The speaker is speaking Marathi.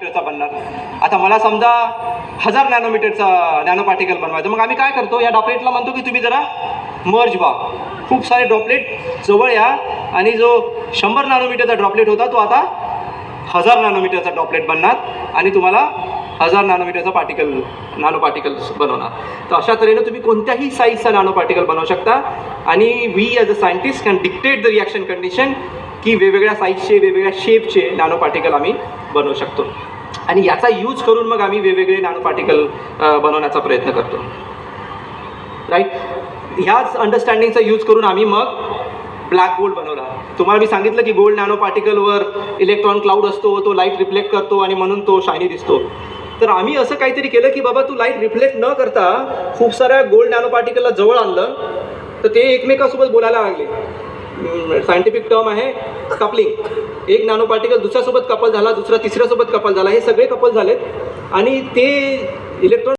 मीटरचा बनणार. आता मला समजा हजार नॅनोमीटरचा नॅनो पार्टिकल बनवायचं. मग आम्ही काय करतो? या डॉपलेटला म्हणतो की तुम्ही जरा मर्ज व्हा. खूप सारे ड्रॉपलेट जवळ या आणि जो शंभर नॅनोमीटरचा ड्रॉपलेट होता तो आता हजार नॅनोमीटरचा ड्रॉपलेट बनणार आणि तुम्हाला हजार नॅनोमीटरचा पार्टिकल नॅनो पार्टिकल बनवणार. तर अशा तऱ्हेनं तुम्ही कोणत्याही साईजचा नॅनो पार्टिकल बनवू शकता. आणि we as a scientist can dictate the reaction condition की वेगवेगळ्या साईजचे वेगवेगळ्या शेपचे नॅनो पार्टिकल आम्ही बनवू शकतो. आणि याचा यूज करून मग आम्ही वेगवेगळे नॅनो पार्टिकल बनवण्याचा प्रयत्न करतो. राईट ह्याच अंडरस्टँडिंगचा यूज करून आम्ही मग ब्लॅक गोल्ड बनवला. तुम्हाला मी सांगितलं की गोल्ड नॅनो पार्टिकलवर इलेक्ट्रॉन क्लाउड असतो तो लाइट रिफ्लेक्ट करतो आणि म्हणून तो शायनी दिसतो. तर आम्ही असं काहीतरी केलं की बाबा तू लाइट रिफ्लेक्ट न करता खूप साऱ्या गोल्ड नॅनो पार्टिकलला जवळ आणलं तर ते एकमेकासोबत बोलायला लागले. सायंटिफिक टर्म आहे कपलिंग. एक नॅनो पार्टिकल दुसऱ्यासोबत कपल झाला दुसरा तिसऱ्यासोबत कपल झाला हे सगळे कपल झालेत. आणि ते इलेक्ट्रॉन